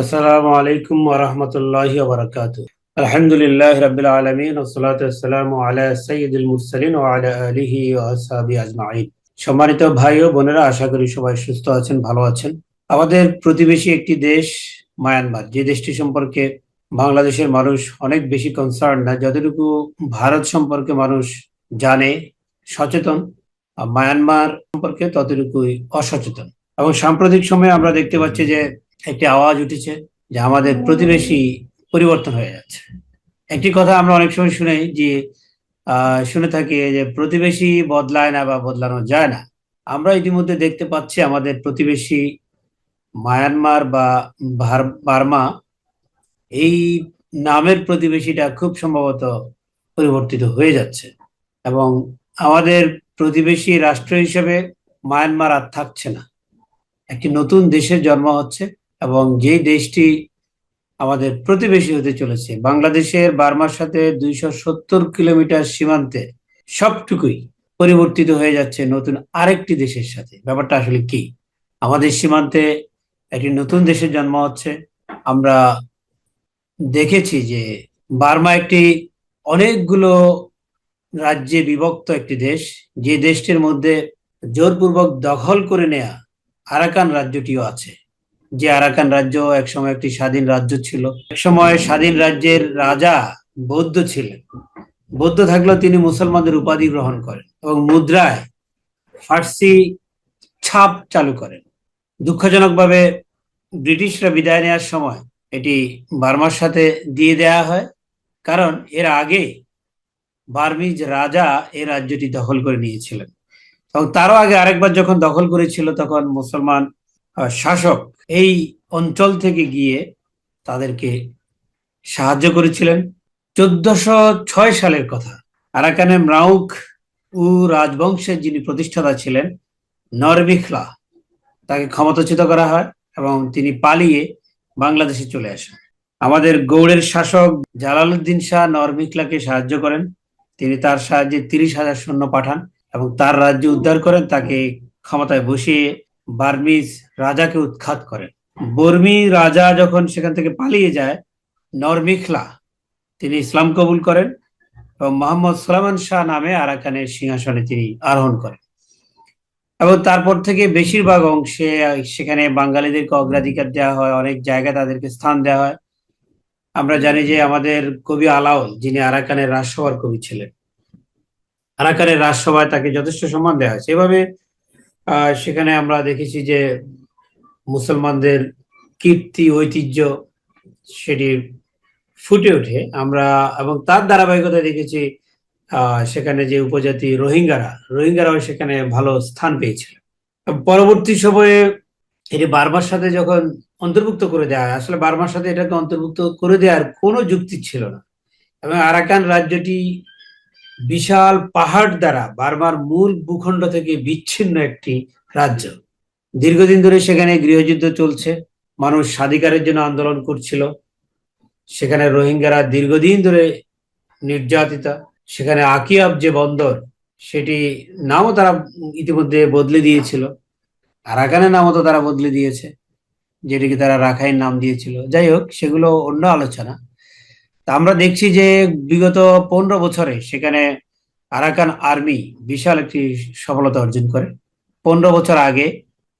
আসসালামু আলাইকুম ওয়া রাহমাতুল্লাহি ওয়া বারাকাতুহু। আলহামদুলিল্লাহি রাব্বিল আলামিন ওয়াসসালামু আলা সাইয়্যিদিল মুরসালিন ওয়া আলা আলিহি আসহাবিহি আজমাইন। সম্মানিত ভাই ও বোনেরা, আশা করি সবাই সুস্থ আছেন, ভালো আছেন। আমাদের প্রতিবেশী একটি দেশ, মায়ানমার। যে দেশটি সম্পর্কে বাংলাদেশের মানুষ অনেক বেশি কনসার্ন না, যতটুকু ভারত সম্পর্কে মানুষ জানে, সচেতন মায়ানমার সম্পর্কে ততটুকুই অসচেতন। এবং সাম্প্রতিক সময়ে আমরা দেখতে পাচ্ছি যে একটি আওয়াজ উঠেছে যে আমাদের প্রতিবেশী পরিবর্তন হয়ে যাচ্ছে। একটি কথা আমরা অনেক সময় শুনে, যে শুনে থাকি যে, প্রতিবেশী বদলায় না বা বদলানো যায় না। আমরা ইতিমধ্যে দেখতে পাচ্ছি আমাদের প্রতিবেশী মায়ানমার বা বার্মা এই নামের প্রতিবেশীটা খুব সম্ভবত পরিবর্তিত হয়ে যাচ্ছে এবং আমাদের প্রতিবেশী রাষ্ট্র হিসেবে মায়ানমার আর থাকছে না। একটি নতুন দেশের জন্ম হচ্ছে। এবং যেই দেশটি আমাদের প্রতিবেশী হতে চলেছে, বাংলাদেশের বার্মার সাথে দুইশো সত্তর কিলোমিটার সীমান্তে সবটুকুই পরিবর্তিত হয়ে যাচ্ছে নতুন আরেকটি দেশের সাথে। ব্যাপারটা আসলে কি? আমাদের সীমান্তে একটি নতুন দেশের জন্ম হচ্ছে। আমরা দেখেছি যে বার্মা একটি অনেকগুলো রাজ্যে বিভক্ত একটি দেশ। যে দেশটির মধ্যে জোরপূর্বক দখল করে নেয়া আরাকান রাজ্যটিও আছে। যে আরাকান রাজ্য একসময় একটি স্বাধীন রাজ্য ছিল। একসময় স্বাধীন রাজ্যের রাজা বৌদ্ধ ছিলেন। বৌদ্ধ থাকলেও তিনি মুসলমানদের উপাধি গ্রহণ করেন এবং মুদ্রায় ফার্সি ছাপ চালু করেন। দুঃখজনকভাবে ব্রিটিশরা বিদায় নেওয়ার সময় এটি বার্মার সাথে দিয়ে দেয়া হয়, কারণ এর আগে বার্মিজ রাজা এই রাজ্যটি দখল করে নিয়েছিলেন। এবং তারও আগে আরেকবার যখন দখল করেছিল, তখন মুসলমান শাসক এই অঞ্চল থেকে গিয়ে তাদেরকে সাহায্য করেছিলেন। চোদ্দশো ছয় সালের কথা। আরাকানে ম্রাউক উ রাজবংশের যিনি প্রতিষ্ঠাতা ছিলেন, নরবিখলা, তাকে ক্ষমতাচ্যুত করা হয় এবং তিনি পালিয়ে বাংলাদেশে চলে আসেন। আমাদের গৌড়ের শাসক জালালউদ্দিন শাহ নরবিখলাকে সাহায্য করেন। তিনি তার সাহায্যে তিরিশ হাজার সৈন্য পাঠান এবং তার রাজ্য উদ্ধার করেন, তাকে ক্ষমতায় বসিয়ে বার্মিজ রাজাকে উৎখাত করেন। বর্মি রাজা যখন সেখান থেকে পালিয়ে যায়, নরমিখলা, তিনি ইসলাম কবুল করেন এবং মোহাম্মদ সুলাইমান শাহ নামে আরাকানের সিংহাসনে তিনি আরোহণ করেন। এবং তারপর থেকে বেশিরভাগ অংশে সেখানে বাঙালিদেরকে অগ্রাধিকার দেওয়া হয়, অনেক জায়গায় তাদেরকে স্থান দেওয়া হয়। আমরা জানি যে আমাদের কবি আলাউল, যিনি আরাকানের রাজসভার কবি ছিলেন, আরাকানের রাজসভায় তাকে যথেষ্ট সম্মান দেওয়া হয়েছে। এভাবে সেখানে আমরা দেখেছি যে মুসলমানদের কীর্তি, ঐতিহ্য সেটি ফুটে ওঠে। আমরা এবং তার ধারাবাহিকতা দেখেছি সেখানে যে উপজাতি রোহিঙ্গারা, রোহিঙ্গারাও সেখানে ভালো স্থান পেয়েছিল। পরবর্তী সময়ে এটি বার্মার সাথে যখন অন্তর্ভুক্ত করে দেওয়া হয় আসলে বার্মার সাথে এটাকে অন্তর্ভুক্ত করে দেওয়ার কোনো যুক্তি ছিল না। এবং আরাকান রাজ্যটি বিশাল পাহাড় দ্বারা বার্মার মূল ভূখণ্ড থেকে বিচ্ছিন্ন একটি রাজ্য। দীর্ঘদিন ধরে সেখানে গৃহযুদ্ধ চলছে। মানুষ স্বাধিকারের জন্য আন্দোলন করছিল। সেখানে রোহিঙ্গারা দীর্ঘদিন ধরে নির্যাতিতা। সেখানে আকিয়াব যে বন্দর, সেটি নামও তারা ইতিমধ্যে বদলে দিয়েছিল। আরাকানের নামও তো তারা বদলে দিয়েছে, যেটিকে তারা রাখাইন নাম দিয়েছিল। যাই হোক, সেগুলো অন্য আলোচনা। আমরা দেখছি যে বিগত পনেরো বছরে সেখানে আরাকান আর্মি বিশাল একটি সফলতা অর্জন করে। পনেরো বছর আগে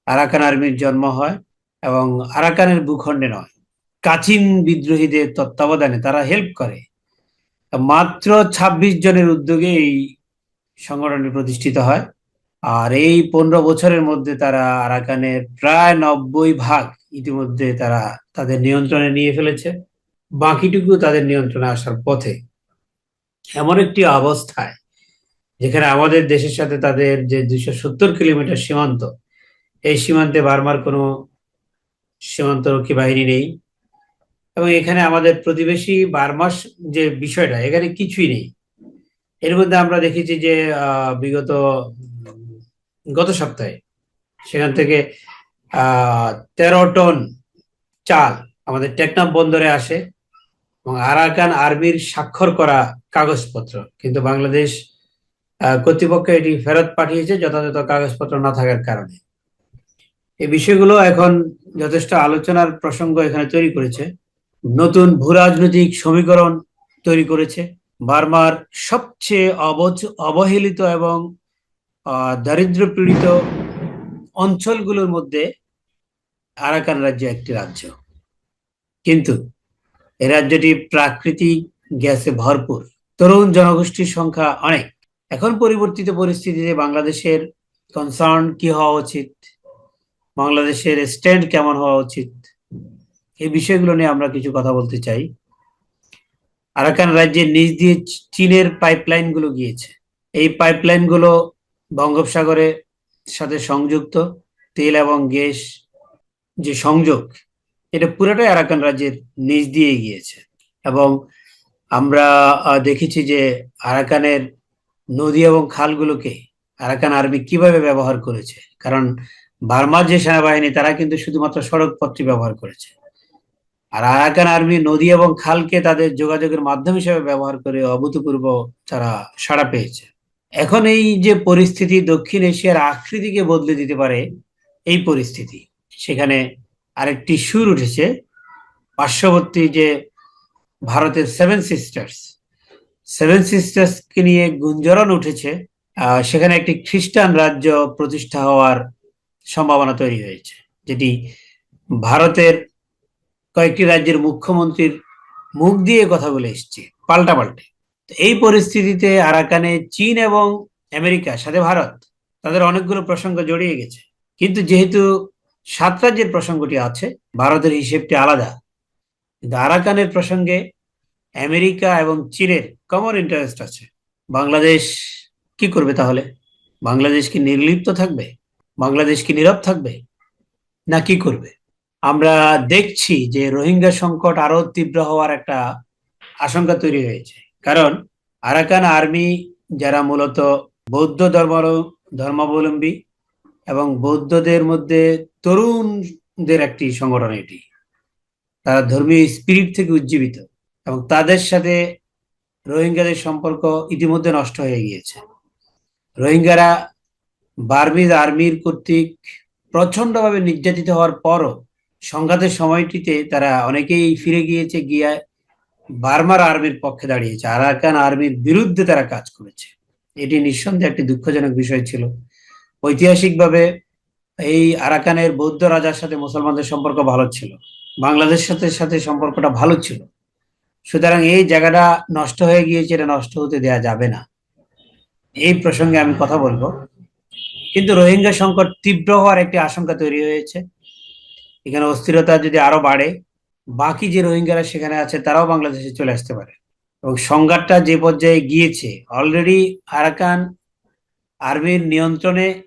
আরাকান আর্মির জন্ম হয় এবং আরাকানের ভূখণ্ডে নয়, কাচিন বিদ্রোহীদের তত্ত্বাবধানে তারা হেল্প করে। মাত্র ২৬ জনের উদ্যোগে এই সংগঠনটি প্রতিষ্ঠিত হয়। আর এই পনেরো বছরের মধ্যে তারা আরাকানের প্রায় নব্বই ভাগ ইতিমধ্যে তারা তাদের নিয়ন্ত্রণে নিয়ে ফেলেছে। বাকিটুকু তাদের নিয়ন্ত্রণে আসার পথে। এমন একটি অবস্থায় যেখানে আমাদের দেশের সাথে তাদের যে দুইশো সত্তর কিলোমিটার সীমান্ত, এই সীমান্তে বার্মার কোনো সীমান্তরক্ষী বাহিনী নেই এবং এখানে আমাদের প্রতিবেশী বার্মার যে বিষয়টা, এখানে কিছুই নেই। এর মধ্যে আমরা দেখেছি যে বিগত গত সপ্তাহে সেখান থেকে তেরো টন চাল আমাদের টেকনাফ বন্দরে আসে। এবং আরাকান আর্মির স্বাক্ষর করা কাগজপত্র। কিন্তু বাংলাদেশ কর্তৃপক্ষ এটি ফেরত পাঠিয়েছে যথাযথ কাগজপত্র না থাকার কারণে। এই বিষয়গুলো এখন যথেষ্ট আলোচনার প্রসঙ্গ এখানে তৈরি করেছে। নতুন ভূরাজনৈতিক সমীকরণ তৈরি করেছে। বার্মার সবচেয়ে অবহেলিত এবং দারিদ্র পীড়িত অঞ্চলগুলোর মধ্যে আরাকান রাজ্য একটি রাজ্য। কিন্তু এই রাজ্যটি প্রাকৃতিক গ্যাসে ভরপুর। তরুণ জনগোষ্ঠীর সংখ্যা অনেক। এখন পরিবর্তিত পরিস্থিতিতে বাংলাদেশের কনসার্ন কি হওয়া উচিত? বাংলাদেশের স্ট্যান্ড কেমন হওয়া উচিত? এই বিষয়গুলো নিয়ে আমরা কিছু কথা বলতে চাই। আরাকান রাজ্যের নিচ দিয়ে চীনের পাইপলাইনগুলো গিয়েছে। এই পাইপলাইনগুলো বঙ্গোপসাগরের সাথে সংযুক্ত। তেল এবং গ্যাস যে সংযোগ এটা পুরোটাই আরাকান রাজ্যের নিচ দিয়ে গিয়েছে। এবং আমরা দেখেছি যে আরাকানের নদী এবং খালগুলোকে আরাকান আর্মি কীভাবে ব্যবহার করেছে। কারণ বার্মার যে সেনাবাহিনী, তারা কিন্তু শুধুমাত্র সড়ক পথটি ব্যবহার করেছে। আর আরাকান আর্মি নদী এবং খালকে তাদের যোগাযোগের মাধ্যম হিসেবে ব্যবহার করে অভূতপূর্ব তারা সাড়া পেয়েছে। এখন এই যে পরিস্থিতি দক্ষিণ এশিয়ার আকৃতিকে বদলে দিতে পারে, এই পরিস্থিতি, সেখানে আরেকটি সুর উঠেছে, পার্শ্ববর্তী যে ভারতের সেভেন সিস্টার্স সেভেন সিস্টার্সকে নিয়ে গুঞ্জরণ উঠেছে সেখানে একটি খ্রিস্টান রাজ্য প্রতিষ্ঠা হওয়ার সম্ভাবনা তৈরি হয়েছে, যেটি ভারতের কয়েকটি রাজ্যের মুখ্যমন্ত্রীর মুখ দিয়ে কথা বলে এসছে পাল্টা পাল্টে এই পরিস্থিতিতে আরাকানে চীন এবং আমেরিকা, সাথে ভারত, তাদের অনেকগুলো প্রসঙ্গ জড়িয়ে গেছে। কিন্তু যেহেতু সাত রাজ্যের প্রসঙ্গটি আছে, ভারতের হিসেবটি আলাদা। কিন্তু আরাকানের প্রসঙ্গে আমেরিকা এবং চীনের কমন ইন্টারেস্ট আছে। বাংলাদেশ কি করবে তাহলে? বাংলাদেশ কি নির্লিপ্ত থাকবে? বাংলাদেশ কি নীরব থাকবে? না কি করবে? আমরা দেখছি যে রোহিঙ্গা সংকট আরও তীব্র হওয়ার একটা আশঙ্কা তৈরি হয়েছে। কারণ আরাকান আর্মি যারা মূলত বৌদ্ধ ধর্ম ধর্মাবলম্বী এবং বৌদ্ধদের মধ্যে তরুণদের একটি সংগঠন এটি। তারা ধর্মীয় স্পিরিট থেকে উজ্জীবিত এবং তাদের সাথে রোহিঙ্গাদের সম্পর্ক ইতিমধ্যে নষ্ট হয়ে গিয়েছে। রোহিঙ্গারা বার্মিজ আর্মির কর্তৃক প্রচন্ডভাবে নির্যাতিত হওয়ার পরও সংঘাতের সময়টিতে তারা অনেকেই ফিরে গিয়েছে, গিয়ে বার্মার আর্মির পক্ষে দাঁড়িয়েছে। আরাকান আর্মির বিরুদ্ধে তারা কাজ করেছে। এটি নিঃসন্দেহে একটি দুঃখজনক বিষয় ছিল। ঐতিহাসিকভাবে এই আরাকানের বৌদ্ধ রাজার সাথে মুসলমানদের সম্পর্ক ভালো ছিল। বাংলাদেশের সাথে সাথে সম্পর্কটা ভালো ছিল। সুতরাং এই জায়গাটা নষ্ট হয়ে গিয়েছে, এটা নষ্ট হতে দেয়া যাবে না। এই প্রসঙ্গে আমি কথা বলব। কিন্তু রোহিঙ্গা সংকট তীব্র হওয়ার একটি আশঙ্কা তৈরি হয়েছে। এখানে অস্থিরতা যদি আরও বাড়ে, বাকি যে রোহিঙ্গারা সেখানে আছে, তারাও বাংলাদেশে চলে আসতে পারে। এবং সংঘাতটা যে পর্যায়ে গিয়েছে অলরেডি আরাকান আর্মির নিয়ন্ত্রণে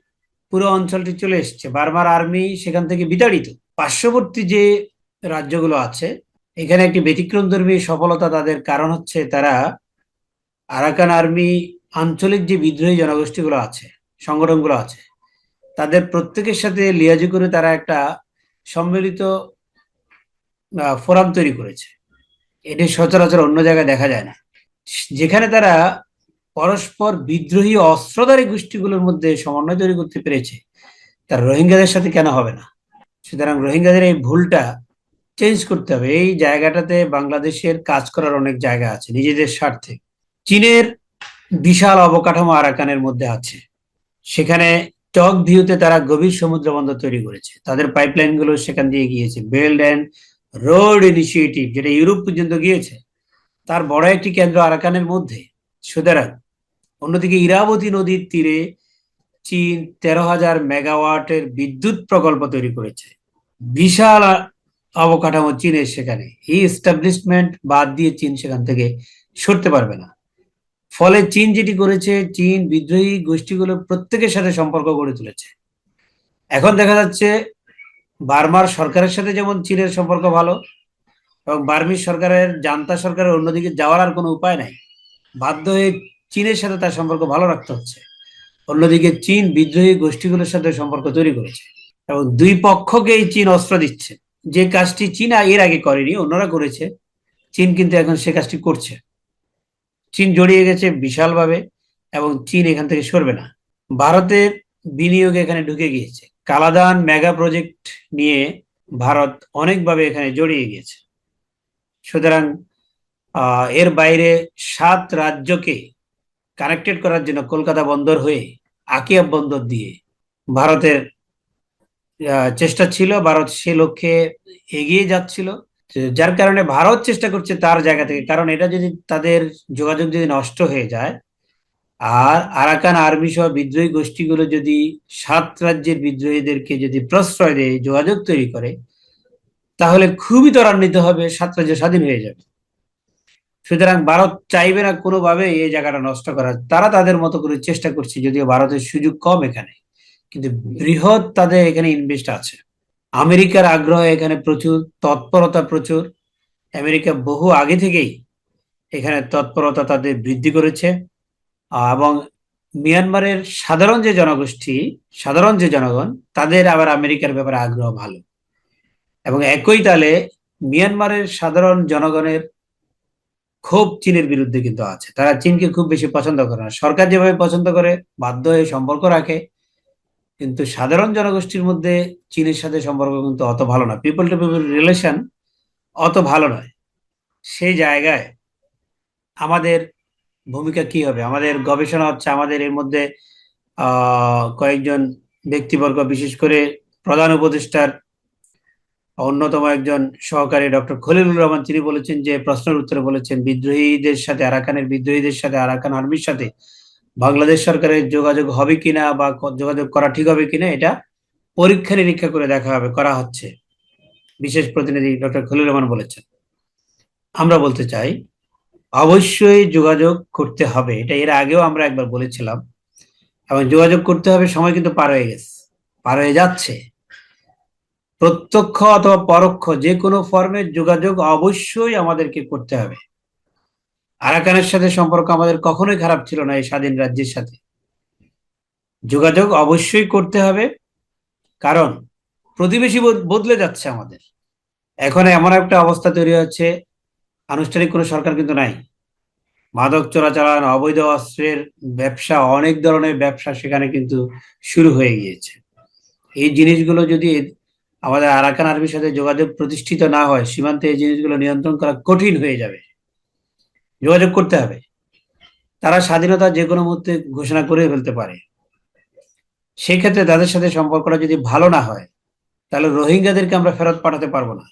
পুরো অঞ্চলটি চলে এসছে। বারবার আর্মি সেখান থেকে বিতাড়িত। পার্শ্ববর্তী যে রাজ্যগুলো আছে, এখানে একটি ব্যতিক্রমধর্মী সফলতা তাদের কারণ হচ্ছে তারা আরাকান আর্মি আঞ্চলিক যে বিদ্রোহী জনগোষ্ঠীগুলো আছে, সংগঠনগুলো আছে, তাদের প্রত্যেকের সাথে লিয়াজু করে তারা একটা সম্মিলিত ফোরাম তৈরি করেছে। এটি সচরাচর অন্য জায়গায় দেখা যায় না। যেখানে তারা পরস্পর বিদ্রোহী অস্ত্রধারী গোষ্ঠীগুলোর মধ্যে সমন্বয় তৈরি করতে পেরেছে। তার রোহিঙ্গাদের সাথে কেন হবে না? সুতরাং রোহিঙ্গাদের এই ভুলটা চেঞ্জ করতে হবে। এই জায়গাটাতে বাংলাদেশের কাজ করার অনেক জায়গা আছে, নিজেদের স্বার্থে। চীনের বিশাল অবকাঠামো আরাকানের মধ্যে আছে। সেখানে টক ভিউতে তারা গভীর সমুদ্র বন্দর তৈরি করেছে। তাদের পাইপলাইনগুলো সেখান দিয়ে গিয়েছে। বেল্ট অ্যান্ড রোড ইনিশিয়েটিভ যেটা ইউরোপ পর্যন্ত গিয়েছে, তার বড় একটি কেন্দ্র আরাকানের মধ্যে। সুতরাং অন্যদিকে ইরাবতী নদীর তীরে চীন তেরো হাজার মেগাওয়াটের বিদ্যুৎ প্রকল্প তৈরি করেছে। বিশাল অবকাঠামো চীনের সেখানে। এই এস্টাবলিশমেন্ট বাদ দিয়ে চীন সেখান থেকে সরতে পারবে না। ফলে চীন যেটি করেছে, চীন বিদ্রোহী গোষ্ঠীগুলো প্রত্যেকের সাথে সম্পর্ক গড়ে তুলেছে। এখন দেখা যাচ্ছে বার্মার সরকারের সাথে যেমন চীনের সম্পর্ক ভালো এবং বার্মিজ সরকারের, জান্তা সরকারের অন্যদিকে যাওয়ার আর কোনো উপায় নাই। বাধ্য হয়ে চীনের সাথে তার সম্পর্ক ভালো রাখতে হচ্ছে। অন্যদিকে চীন বিদ্রোহী গোষ্ঠীগুলোর সাথে সম্পর্ক তৈরি করেছে এবং দুই পক্ষকেই চীন অস্ত্র দিচ্ছে। যে কাজটি চীন এর আগে করেনি, অন্যরা করেছে। চীন কিন্তু এখন সে কাজটি করছে। চীন জড়িয়ে গেছে বিশালভাবে এবং চীন এখান থেকে সরবে না। ভারতের বিনিয়োগ এখানে ঢুকে গিয়েছে। কালাদান মেগা প্রজেক্ট নিয়ে ভারত অনেকভাবে এখানে জড়িয়ে গিয়েছে। সুতরাং এর বাইরে সাত রাজ্যকে কানেক্টেড করার জন্য কলকাতা বন্দর হয়ে আকিয়াব বন্দর দিয়ে ভারতের চেষ্টা ছিল, ভারত সে লক্ষ্যে এগিয়ে যাচ্ছিল। যার কারণে ভারত চেষ্টা করছে তার জায়গা থেকে। কারণ এটা যদি তাদের যোগাযোগ যদি নষ্ট হয়ে যায়, আর আরাকান আর্মি সহ বিদ্রোহী গোষ্ঠীগুলো যদি সাত রাজ্যের বিদ্রোহীদেরকে যদি প্রশ্রয় দেয়, যোগাযোগ তৈরি করে, তাহলে খুবই ত্বরান্বিত হবে, সাত রাজ্য স্বাধীন হয়ে যাবে। সুতরাং ভারত চাইবে না কোনোভাবে এই জায়গাটা নষ্ট করার। তারা তাদের মতো করে চেষ্টা করছে, যদিও ভারতের সুযোগ কম এখানে। কিন্তু বৃহৎ তাদের এখানে ইনভেস্ট আছে। আমেরিকার আগ্রহ এখানে প্রচুর, তৎপরতা প্রচুর। আমেরিকা বহু আগে থেকেই এখানে তৎপরতা তাদের বৃদ্ধি করেছে। এবং মিয়ানমারের সাধারণ যে জনগোষ্ঠী, সাধারণ যে জনগণ, তাদের আবার আমেরিকার ব্যাপারে আগ্রহ ভালো। এবং একই তালে মিয়ানমারের সাধারণ জনগণের ক্ষোভ চীনের বিরুদ্ধে কিন্তু আছে। তারা চীনকে খুব বেশি পছন্দ করে না। সরকার যেভাবে পছন্দ করে, বাধ্য হয়ে সম্পর্ক রাখে, কিন্তু সাধারণ জনগোষ্ঠীর মধ্যে চীনের সাথে সম্পর্ক কিন্তু অত ভালো না। পিপল টু পিপল রিলেশন অত ভালো নয়। সেই জায়গায় আমাদের ভূমিকা কি হবে? আমাদের গবেষণা হচ্ছে আমাদের এর মধ্যে কয়েকজন ব্যক্তিবর্গ, বিশেষ করে প্রধান উপদেষ্টার অন্যতম একজন সহকারী ডক্টর খলিলুর রহমান, তিনি বলেছেন যে, প্রশ্নের উত্তরে বলেছেন, বিদ্রোহীদের সাথে আরাকানের, বিদ্রোহীদের সাথে আরাকান আর্মির সাথে বাংলাদেশ সরকারের যোগাযোগ হবে কিনা বা যোগাযোগ করা ঠিক হবে কিনা, এটা পরীক্ষা নিরীক্ষা করে দেখা হবে, করা হচ্ছে। বিশেষ প্রতিনিধি ডক্টর খলিল রহমান বলেছেন। আমরা বলতে চাই, অবশ্যই যোগাযোগ করতে হবে, এটা এর আগেও আমরা একবার বলেছিলাম, এবং যোগাযোগ করতে হবে, সময় কিন্তু পার হয়ে গেছে, পার হয়ে যাচ্ছে। প্রত্যক্ষ অথবা পরোক্ষ যে কোনো ফর্মের যোগাযোগ অবশ্যই আমাদেরকে করতে হবে। আরাকানের সাথে সম্পর্ক আমাদের কখনোই খারাপ ছিল না এই স্বাধীন রাজ্যের সাথে। যোগাযোগ অবশ্যই করতে হবে, কারণ প্রতিবেশী বদ- বদলে যাচ্ছে আমাদের। এখন এমন একটা অবস্থা তৈরি হচ্ছে, আনুষ্ঠানিক কোনো সরকার কিন্তু নাই। মাদক চোরাচালান, অবৈধ অস্ত্রের ব্যবসা, অনেক ধরনের ব্যবসা সেখানে কিন্তু শুরু হয়ে গিয়েছে। এই জিনিসগুলো যদি আমাদের আরাকান আর্মির সাথে যোগাযোগ প্রতিষ্ঠিত না হয়, সীমান্তে এই জিনিসগুলো নিয়ন্ত্রণ করা কঠিন হয়ে যাবে। যোগাযোগ করতে হবে। তারা স্বাধীনতা যে কোনো মুহূর্তে ঘোষণা করে ফেলতে পারে। সেই ক্ষেত্রে তাদের সাথে সম্পর্কটা যদি ভালো না হয়, তাহলে রোহিঙ্গাদেরকে আমরা ফেরত পাঠাতে পারব না।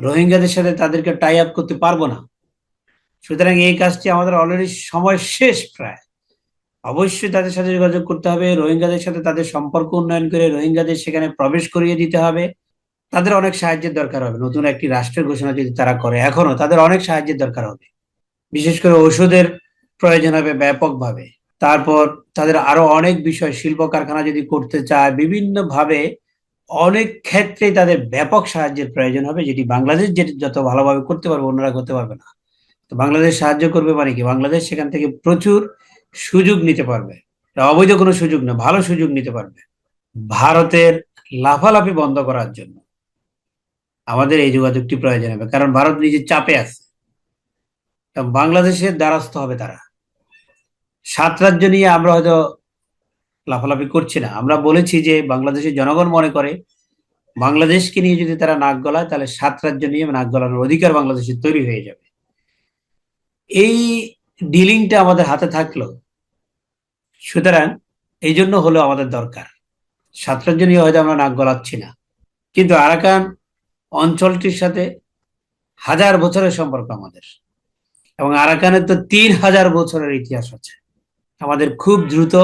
রোহিঙ্গাদের সাথে তাদেরকে টাই আপ করতে পারব না। সুতরাং এই কাজটি আমাদের অলরেডি সময় শেষ প্রায়। অবশ্যই তাদের সাথে যোগাযোগ করতে হবে। রোহিঙ্গাদের সাথে তাদের সম্পর্ক উন্নয়ন করে রোহিঙ্গাদের সেখানে প্রবেশ করিয়ে দিতে হবে। তাদের অনেক সাহায্যের দরকার হবে। নতুন একটি রাষ্ট্রের ঘোষণা যদি তারা করে এখনও, তাদের অনেক সাহায্যের দরকার হবে। বিশেষ করে ওষুধের প্রয়োজন হবে ব্যাপকভাবে। তারপর তাদের আরও অনেক বিষয়, শিল্প কারখানা যদি করতে চায় বিভিন্ন ভাবে অনেক ক্ষেত্রেই তাদের ব্যাপক সাহায্যের প্রয়োজন হবে, যেটি বাংলাদেশ যেটি যত ভালোভাবে করতে পারবে, অন্যরা করতে পারবে না। তো বাংলাদেশ সাহায্য করবে মানে কি? বাংলাদেশ সেখান থেকে প্রচুর সুযোগ নিতে পারবে। অবৈধ কোনো সুযোগ না, ভালো সুযোগ নিতে পারবে। ভারতের লাফালাফি বন্ধ করার জন্য আমাদের এই যোগাযোগটি প্রয়োজন হবে। কারণ ভারত নিজে চাপে আছে। বাংলাদেশের দ্বারস্থ হবে তারা। সাত রাজ্য নিয়ে আমরা হয়তো লাফালাফি করছি না। আমরা বলেছি যে বাংলাদেশের জনগণ মনে করে, বাংলাদেশকে নিয়ে যদি তারা নাক গলায়, তাহলে সাত রাজ্য নিয়ে নাক গলানোর অধিকার বাংলাদেশের তৈরি হয়ে যাবে। এই ডিলিংটা আমাদের হাতে থাকল। সুতরাং এই জন্য হলো আমাদের দরকার। সাত রাজ্য নিয়ে হয়তো আমরা নাক গলাচ্ছি না। কিন্তু আরাকান অঞ্চলটির সাথে হাজার বছরের সম্পর্ক আমাদের। এবং আরাকানের তো তিন হাজার বছরের ইতিহাস আছে। আমাদের খুব দ্রুত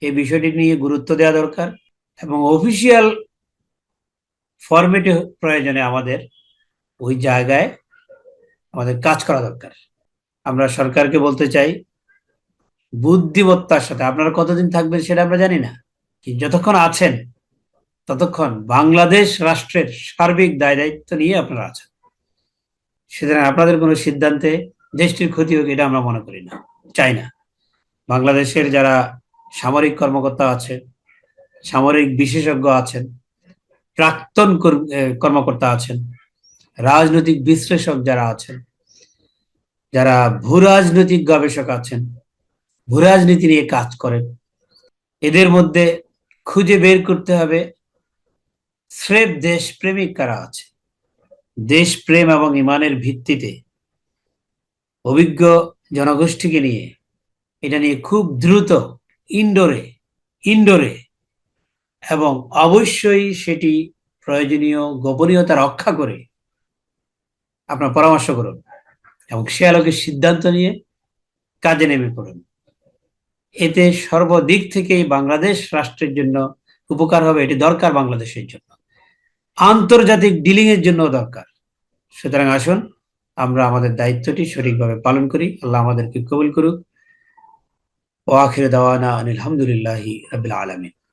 এই বিষয়টি নিয়ে গুরুত্ব দেওয়া দরকার এবং অফিসিয়াল ফরম্যাটে প্রয়োজনে আমাদের ওই জায়গায় আমাদের কাজ করা দরকার। আমরা সরকারকে বলতে চাই বুদ্ধিমত্তার সাথে। আপনারা কতদিন থাকবেন সেটা আমরা জানি না। যতক্ষণ আছেন, ততক্ষণ বাংলাদেশ রাষ্ট্রের সার্বিক দায় দায়িত্ব নিয়ে আপনারা আছেন। সুতরাং আপনাদের কোনো সিদ্ধান্তে দেশটির ক্ষতি হোক, এটা আমরা মনে করি না, চাই না। বাংলাদেশের যারা সামরিক কর্মকর্তা আছে সামরিক বিশেষজ্ঞ আছেন, প্রাক্তন কর্মকর্তা আছেন, রাজনৈতিক বিশ্লেষক যারা আছেন, যারা ভূরাজনৈতিক গবেষক আছেন ভূরাজনীতি নিয়ে কাজ করেন। এদের মধ্যে খুঁজে বের করতে হবে স্রেফ দেশপ্রেমিক কারা আছে। দেশপ্রেম এবং ইমানের ভিত্তিতে অভিজ্ঞ জনগোষ্ঠীকে নিয়ে, এটা নিয়ে খুব দ্রুত ইনডোরে ইনডোরে এবং অবশ্যই সেটি প্রয়োজনীয় গোপনীয়তা রক্ষা করে আপনার পরামর্শ করুন এবং সে আলোকে সিদ্ধান্ত নিয়ে কাজে নেমে পড়ুন। এতে সর্বদিক থেকেই বাংলাদেশ রাষ্ট্রের জন্য উপকার হবে, এটি দরকার বাংলাদেশের জন্য। আন্তর্জাতিক ডিলিং এর জন্য দরকার। সুতরাং আসুন, আমরা আমাদের দায়িত্বটি সঠিকভাবে পালন করি। আল্লাহ আমাদেরকে কবুল করুক। ও আখির দাওয়ানা আলহামদুলিল্লাহি রাবিল আলমিন।